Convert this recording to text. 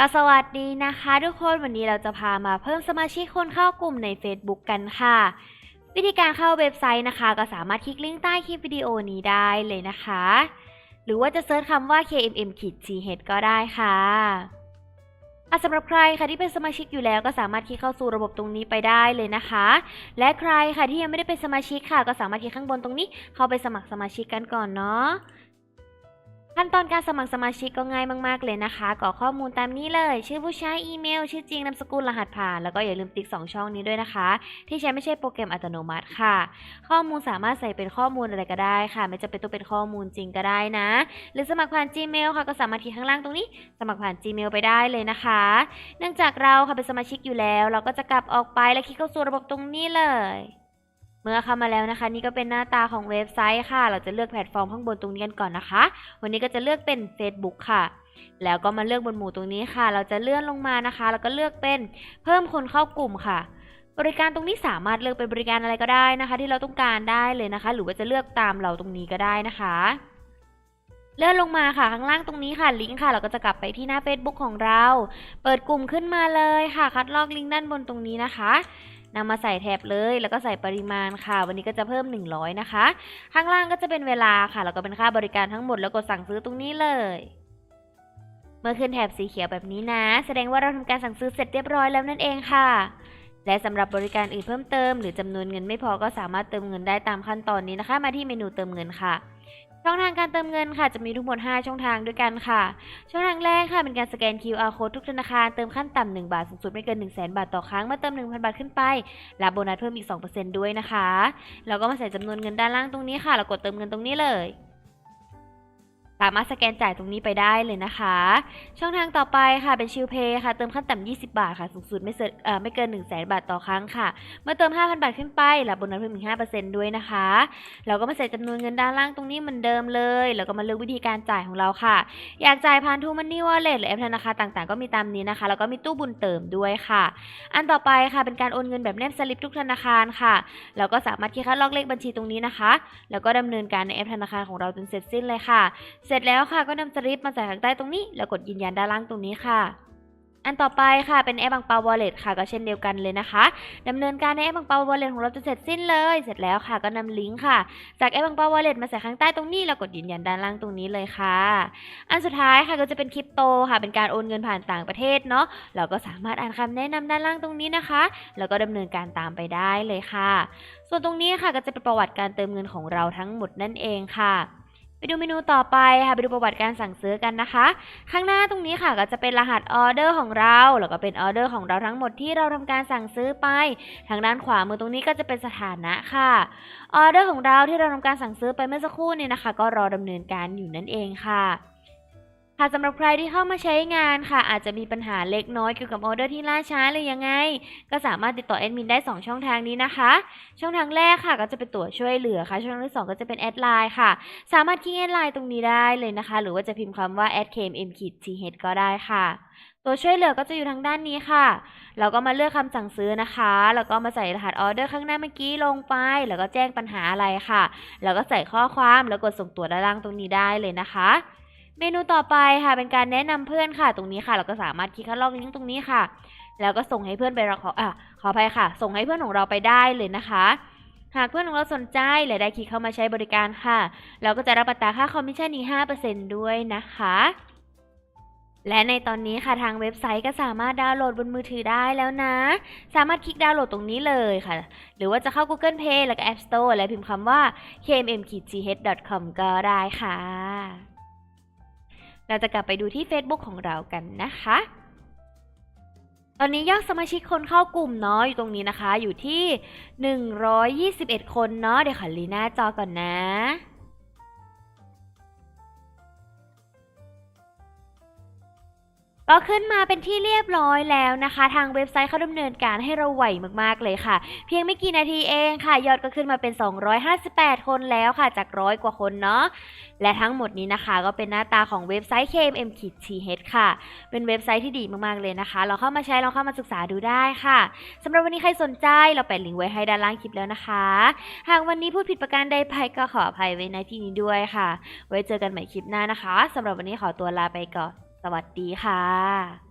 ก็สวัสดีนะคะทุกคนวันนี้เราจะพามาเพิ่มสมาชิกคนเข้ากลุ่มใน Facebook กันค่ะ วิธีการเข้าเว็บไซต์นะคะ ก็สามารถคลิกลิงก์ใต้คลิปวิดีโอนี้ได้เลยนะคะ หรือว่าจะเซิร์ชคำว่า KMM ขีด GH ก็ได้ค่ะอะสำหรับใครค่ะที่เป็นสมาชิกอยู่แล้วก็สามารถคลิกเข้าสู่ระบบตรงนี้ไปได้เลยนะคะ และใครค่ะที่ยังไม่ได้เป็นสมาชิกค่ะ ก็สามารถคลิกข้างบนตรงนี้เข้าไปสมัครสมาชิกกันก่อนเนาะ ขั้นตอนการสมัครสมาชิกก็ง่ายมากๆเลยนะคะ กรอกข้อมูลตามนี้เลย ชื่อผู้ใช้อีเมล ชื่อจริงนามสกุลรหัสผ่าน แล้วก็อย่าลืมติ๊ก 2 ช่องนี้ด้วยนะคะ ที่ใช้ไม่ใช่โปรแกรมอัตโนมัติค่ะ ข้อมูลสามารถใส่เป็นข้อมูลอะไรก็ได้ค่ะ ไม่จำเป็นต้องเป็นข้อมูลจริงก็ได้นะ หรือสมัครผ่าน Gmail ค่ะก็สามารถคลิกข้างล่างตรงนี้ สมัครผ่าน Gmail ไปได้เลยนะคะ เนื่องจากเราค่ะเป็นสมาชิกอยู่แล้ว เราก็จะกลับออกไปและคลิกเข้าสู่ระบบตรงนี้เลย เมื่อเข้ามาแล้วนะคะ นี่ก็เป็นหน้าตาของเว็บไซต์ค่ะ เราจะเลือกแพลตฟอร์มข้างบนตรงนี้กันก่อนนะคะ วันนี้ก็จะเลือกเป็น Facebook ค่ะ แล้วก็มาเลือกบนหมู่ตรงนี้ค่ะ เราจะเลื่อนลงมานะคะ แล้วก็เลือกเป็นเพิ่มคนเข้ากลุ่มค่ะ บริการตรงนี้สามารถเลือกเป็นบริการอะไรก็ได้นะคะ ที่เราต้องการได้เลยนะคะ หรือว่าจะเลือกตามเราตรงนี้ก็ได้นะคะเลื่อนลงมาค่ะข้างล่างตรงนี้ค่ะลิงก์ค่ะ เราก็จะกลับไปที่หน้า Facebook ของเรา เปิดกลุ่มขึ้นมาเลยค่ะ คัดลอกลิงก์ด้านบนตรงนี้นะคะ นำมาใส่แท็บเลยแล้วก็ใส่ปริมาณค่ะ วันนี้ก็จะเพิ่ม 100 นะคะ ข้างล่างก็จะเป็นเวลาค่ะ แล้วก็เป็นค่าบริการทั้งหมดแล้วกดสั่งซื้อตรงนี้เลย เมื่อขึ้นแถบสีเขียวแบบนี้นะ แสดงว่าเราทำการสั่งซื้อเสร็จเรียบร้อยแล้วนั่นเองค่ะ และสำหรับบริการอื่นเพิ่มเติม หรือจำนวนเงินไม่พอก็สามารถเติมเงินได้ตามขั้นตอนนี้นะคะ มาที่เมนูเติมเงินค่ะ ช่องทางการเติมเงินค่ะจะมีทั้งหมด 5 ช่องทางด้วยกันค่ะ ช่องทางแรกค่ะเป็นการสแกน QR code ทุกธนาคารเติมขั้นต่ำ1บาทสูงสุดไม่เกิน 1 0 0 0 0แบาทต่อครั้งเมื่อเติม 1,000 บาทขึ้นไปรับโบนัสเพิ่มอีก 2%ด้วยนะคะ แล้วก็มาใส่จำนวนเงินด้านล่างตรงนี้ค่ะแล้วกดเติมเงินตรงนี้เลย สามารถสแกนจ่ายตรงนี้ไปได้เลยนะคะ ช่องทางต่อไปค่ะเป็นชิลเพย์ค่ะ เติมขั้นต่ำ20 บาทค่ะ สูงสุดไม่เกินเอ่อไม่เกิน 1 0 0 0 0 0บาทต่อครั้งค่ะ เมื่อเติม 5,000 บาทขึ้นไปรับโบนัสเพิ่มอีก5%ด้วยนะคะ เราก็มาใส่จำนวนเงินด้านล่างตรงนี้เหมือนเดิมเลย แล้วก็มาเลือกวิธีการจ่ายของเราค่ะ อยากจ่ายผ่านทูมันนี่วอลเล็ตหรือแอปธนาคารต่างๆ ก็มีตามนี้นะคะ แล้วก็มีตู้บุญเติมด้วยค่ะ อันต่อไปค่ะเป็นการโอนเงินแบบแนบสลิปทุกธนาคารค่ะ เราก็สามารถคลิกคัดลอกเลขบัญชีตรงนี้นะคะ แล้วก็ดำเนินการในแอปธนาคารของเราจนเสร็จสิ้นเลยค่ะเสร็จแล้วค่ะก็นำสลิปมาใส่ข้างใต้ตรงนี้ แล้วกดยืนยันด้านล่างตรงนี้ค่ะอันต่อไปค่ะเป็นแอปบังเปาวอลเล็ตค่ะก็เช่นเดียวกันเลยนะคะดำเนินการในแอปบังเปาวอลเล็ตของเราจนเสร็จสิ้นเลย เสร็จแล้วค่ะก็นำลิงก์ค่ะ จากแอปบังเปาวอลเล็ตมาใส่ข้างใต้ตรงนี้แล้วกดยืนยันด้านล่างตรงนี้เลยค่ะ อันสุดท้ายค่ะก็จะเป็นคริปโตค่ะ เป็นการโอนเงินผ่านต่างประเทศเนาะเราก็สามารถอ่านคำแนะนำด้านล่างตรงนี้นะคะ แล้วก็ดำเนินการตามไปได้เลยค่ะ ส่วนตรงนี้ค่ะก็จะเป็นประวัติการเติมเงินของเราทั้งหมดนั่นเองค่ะ ไปดูเมนูต่อไปค่ะไปดูประวัติการสั่งซื้อกันนะคะ ข้างหน้าตรงนี้ค่ะก็จะเป็นรหัสออเดอร์ของเราแล้วก็เป็นออเดอร์ของเราทั้งหมดที่เราทำการสั่งซื้อไป ทางด้านขวามือตรงนี้ก็จะเป็นสถานะค่ะออเดอร์ของเราที่เราทำการสั่งซื้อไปเมื่อสักครู่นี้นะคะ ก็รอดำเนินการอยู่นั่นเองค่ะ ค่ะสำหรับใครที่เข้ามาใช้งานค่ะ อาจจะมีปัญหาเล็กน้อยเกี่ยวกับออเดอร์ที่ล่าช้าหรือยังไง ก็สามารถติดต่อแอดมินได้ 2 ช่องทางนี้นะคะ ช่องทางแรกค่ะ ก็จะเป็นตัวช่วยเหลือค่ะ ช่องทางที่ 2 ก็จะเป็นแอดไลน์ค่ะ สามารถคลิกแอดไลน์ตรงนี้ได้เลยนะคะ หรือว่าจะพิมพ์คำว่า @kmm th ก็ได้ค่ะ ตัวช่วยเหลือก็จะอยู่ทางด้านนี้ค่ะ เราก็มาเลือกคำสั่งซื้อนะคะ แล้วก็มาใส่รหัสออเดอร์ข้างหน้าเมื่อกี้ลงไป แล้วก็แจ้งปัญหาอะไรค่ะ แล้วก็ใส่ข้อความแล้วกดส่งตัวด้านล่างตรงนี้ได้เลยนะคะ เมนูต่อไปค่ะเป็นการแนะนำเพื่อนค่ะ ตรงนี้ค่ะ เราก็สามารถคลิกคัดลอกลิงก์ตรงนี้ค่ะ แล้วก็ส่งให้เพื่อนไปเราขออะขออภัยค่ะ ส่งให้เพื่อนของเราไปได้เลยนะคะ หากเพื่อนของเราสนใจและได้คลิกเข้ามาใช้บริการค่ะ เราก็จะรับอัตาค่าคอมมิชชั่นอีก5%ด้วยนะคะและในตอนนี้ค่ะทางเว็บไซต์ก็สามารถดาวน์โหลดบนมือถือได้แล้วนะ สามารถคลิกดาวน์โหลดตรงนี้เลยค่ะ หรือว่าจะเข้า Google Play แล้วก็ App Store และพิมพ์คำว่า kmm-gh.com ก็ได้ค่ะ เราจะกลับไปดูที่ Facebook ของเรากันนะคะ ตอนนี้ยอดสมาชิกคนเข้ากลุ่มเนาะอยู่ตรงนี้นะคะ อยู่ที่ 121 คนเนาะเดี๋ยวขอลีหน้าจอก่อนนะ ก็ขึ้นมาเป็นที่เรียบร้อยแล้วนะคะ ทางเว็บไซต์เขาดำเนินการให้เราไหวมากๆเลยค่ะ เพียงไม่กี่นาทีเองค่ะ ยอดก็ขึ้นมาเป็น 258 คนแล้วค่ะ จากร้อยกว่าคนเนาะและทั้งหมดนี้นะคะ ก็เป็นหน้าตาของเว็บไซต์ KMM k i d TH ค่ะ เป็นเว็บไซต์ที่ดีมากๆเลยนะคะ เราเข้ามาใช้เราเข้ามาศึกษาดูได้ค่ะสำหรับวันนี้ใครสนใจเราแปะลิงก์ไว้ให้ด้านล่างคลิปแล้วนะคะ หากวันนี้พูดผิดประการใดไปก็ขออภัยไว้ในที่นี้ด้วยค่ะ ไว้เจอกันใหม่คลิปหน้านะคะสำหรับวันนี้ขอตัวลาไปก่อน สวัสดีค่ะ